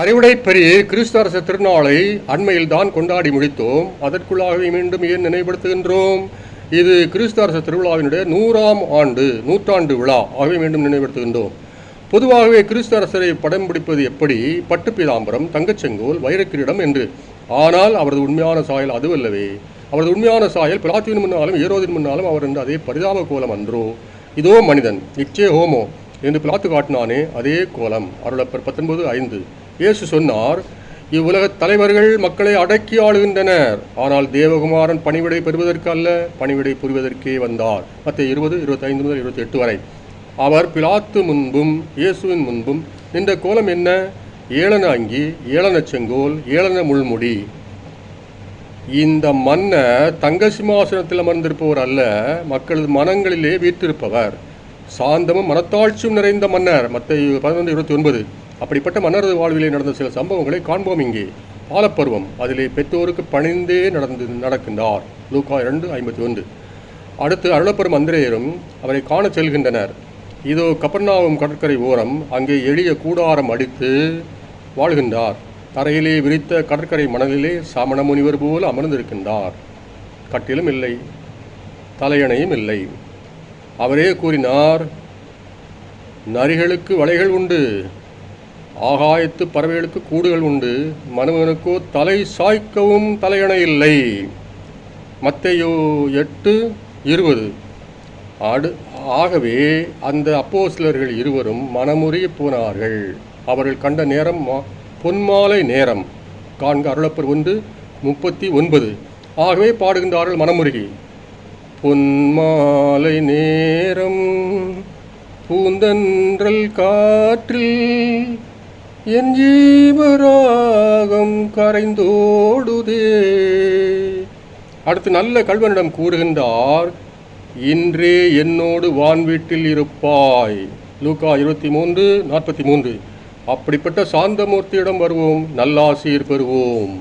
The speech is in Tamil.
அறிவுடை பெரிய கிறிஸ்து திருநாளை அண்மையில் தான் கொண்டாடி முடித்தோம். அதற்குள்ளாகவே மீண்டும் ஏன் நினைவுபடுத்துகின்றோம்? இது கிறிஸ்து திருவிழாவினுடைய நூறாம் ஆண்டு நூற்றாண்டு விழா. ஆகவே மீண்டும் நினைவுபடுத்துகின்றோம். பொதுவாகவே கிறிஸ்தரசரை படம் பிடிப்பது எப்படி? பட்டு பீதாம்பரம் தங்கச்செங்கோல் வைரக்கிரீடம் என்று. ஆனால் அவரது உண்மையான சாயல் அதுவல்லவே அவரது உண்மையான சாயல் பிளாத்தியின் முன்னாலும் ஏரோதின் முன்னாலும் அவர் என்று அதே பரிதாப கோலம் அன்றோ. இதோ மனிதன் இச்சே ஹோமோ என்று பிளாத்து காட்டினானே அதே கோலம். அருளப்பர் பத்தொன்பது ஐந்து. இயேசு சொன்னார் இவ்வுலகத் தலைவர்கள் மக்களை அடக்கி ஆளுகின்றனர். ஆனால் தேவகுமாரன் பணிவிடை பெறுவதற்கு அல்ல பணிவிடை புரிவதற்கே வந்தார். மற்ற இருபது இருபத்தைந்து முதல் இருபத்தி எட்டு வரை. அவர் பிலாத்து முன்பும் இயேசுவின் முன்பும் நின்ற கோலம் என்ன? ஏளன அங்கி ஏளன செங்கோல் ஏளன முள்முடி. இந்த மன்னர் தங்க சிம்மாசனத்தில் அமர்ந்திருப்பவர் அல்ல மக்களது மனங்களிலே வீற்றிருப்பவர். சாந்தமும் மனத்தாழ்ச்சியும் நிறைந்த மன்னர். மற்ற பதினொன்று இருபத்தி ஒன்பது. அப்படிப்பட்ட மன்னரது வாழ்விலே நடந்த சில சம்பவங்களை காண்போம் இங்கே. பாலப்பருவம் அதிலே பெற்றோருக்கு பணிந்தே நடந்து நடக்கின்றார். லூக்கா இரண்டு ஐம்பத்தி ஒன்று. அடுத்து அருளப்பெரும் அந்திரேயரும் அவரை காணச் செல்கின்றனர். இதோ கப்பர்நாவும் கடற்கரை ஓரம் அங்கே எளிய கூடாரம் அடித்து வாழ்கின்றார். தரையிலே விரித்த கடற்கரை மணலிலே சமண முனிவர் போல் அமர்ந்திருக்கின்றார். கட்டிலும் இல்லை தலையணையும் இல்லை. அவரே கூறினார் நரிகளுக்கு வலைகள் உண்டு. ஆகாயத்து பறவைகளுக்கு கூடுகள் உண்டு. மனுவனுக்கோ தலை சாய்க்கவும் தலையணை இல்லை. மத்தையோ எட்டு இருபது. அடு ஆகவே அந்த அப்போஸ்லர்கள் இருவரும் மனமுறிய போனார்கள். அவர்கள் கண்ட நேரம் மா- பொன்மாலை நேரம். காண்க அருளப்பர் ஒன்று முப்பத்தி ஒன்பது. ஆகவே பாடுகின்றார்கள் மனமுருகி. பொன்மாலை நேரம் பூந்தன்றல் காற்றில் என் ஜீவராகம் கரைந்தோடுதே. அடுத்து நல்ல கல்வனிடம் கூறுகின்றார் இன்றே என்னோடு வான்வீட்டில் இருப்பாய். லூக்கா இருபத்தி மூன்று நாற்பத்தி மூன்று அப்படிப்பட்ட சாந்தமூர்த்தியிடம் வருவோம் நல்லாசீர் பெறுவோம்.